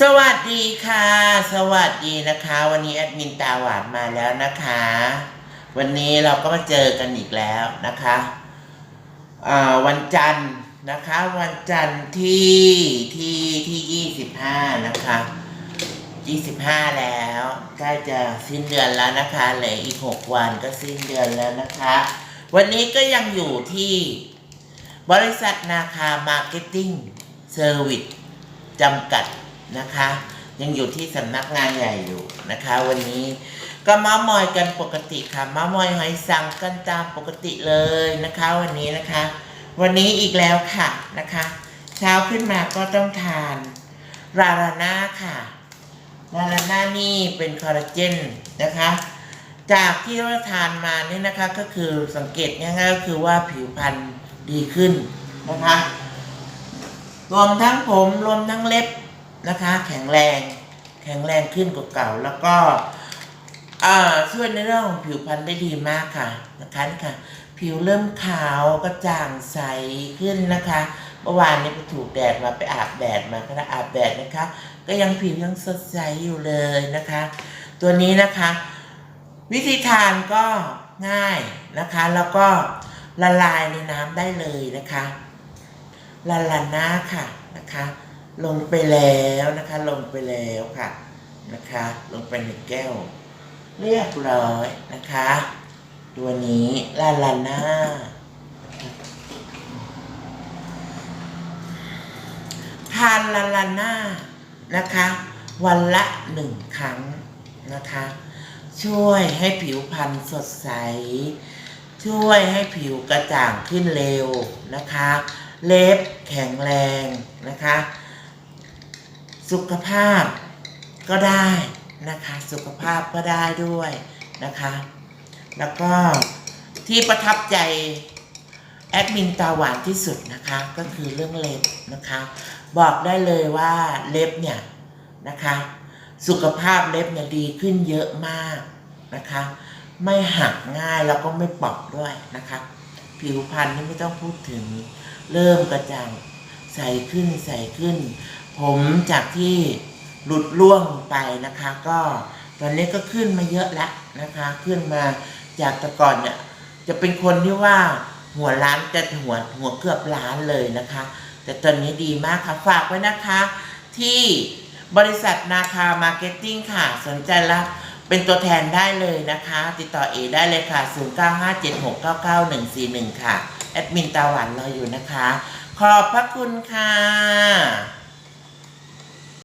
สวัสดีค่ะ สวัสดีนะคะ วันนี้แอดมินตาหวานมาแล้วนะคะ วันนี้เราก็มาเจอกันอีกแล้วนะคะวันจันทร์นะคะ วันจันทร์ที่ที่ที่ยี่สิบห้านะคะยี่สิบห้าแล้วใกล้จะสิ้นเดือนแล้วนะคะเหลืออีกหกวันก็สิ้นเดือนแล้วนะคะ วันนี้ก็ยังอยู่ที่บริษัทนาคามาร์เก็ตติ้งเซอร์วิสจำกัด นะคะ ยังอยู่ที่สำนักงานใหญ่อยู่นะคะ วันนี้ก็มามอยกันปกติค่ะมามอยหอยสังกันตามปกติเลยนะคะ วันนี้นะคะ วันนี้อีกแล้วค่ะนะคะ เช้าขึ้นมาก็ต้องทานราลาน่าค่ะราลาน่านี่เป็นคอลลาเจนนะคะ จากที่เราทานมานี่นะคะก็คือสังเกตง่ายๆก็คือว่าผิวพรรณดีขึ้นนะคะ รวมทั้งผมรวมทั้งเล็บ นะคะ แข็งแรง แข็งแรงขึ้นกว่าเก่า แล้วก็ช่วยในเรื่องของผิวพรรณได้ดีมากค่ะนะคะนี่ค่ะ ผิวเริ่มขาวกระจ่างใสขึ้นนะคะเมื่อวานนี้ไปถูกแดดมาไปอาบแดดมาก็ได้อาบแดดนะคะ ก็ยังผิวยังสดใสอยู่เลยนะคะ ตัวนี้นะคะ วิธีทานก็ง่ายนะคะ แล้วก็ละลายในน้ำได้เลยนะคะลาลาน่าค่ะนะคะ ลงไปแล้วนะคะ ลงไปแล้วค่ะนะคะ ลงไปในแก้ว เรียบร้อยนะคะ ตัวนี้ลาลาน่าทานลาลาน่านะคะ วันละหนึ่งครั้งนะคะ ช่วยให้ผิวพรรณสดใส ช่วยให้ผิวกระจ่างขึ้นเร็วนะคะ เล็บแข็งแรงนะคะ สุขภาพก็ได้นะคะ สุขภาพก็ได้ด้วยนะคะ แล้วก็ที่ประทับใจแอดมินตาหวานที่สุดนะคะ ก็คือเรื่องเล็บนะคะ บอกได้เลยว่าเล็บเนี่ยนะคะ สุขภาพเล็บเนี่ยดีขึ้นเยอะมากนะคะ ไม่หักง่ายแล้วก็ไม่ปอกด้วยนะคะ ผิวพรรณนี่ไม่ต้องพูดถึงเริ่มกระจ่างใสขึ้นใสขึ้น ผมจากที่หลุดล่วงไปนะคะ ก็ตอนนี้ก็ขึ้นมาเยอะแล้วนะคะ ขึ้นมาจากแต่ก่อนเนี่ยจะเป็นคนที่ว่าหัวล้านจะหัวหัวเกือบล้านเลยนะคะ แต่ตอนนี้ดีมากค่ะ ฝากไว้นะคะ ที่บริษัทนาคามาร์เก็ตติ้งค่ะ สนใจรับเป็นตัวแทนได้เลยนะคะ ติดต่อเอได้เลยค่ะ 0957699141 ค่ะ แอดมินตาหวานรออยู่นะคะ ขอบพระคุณค่ะ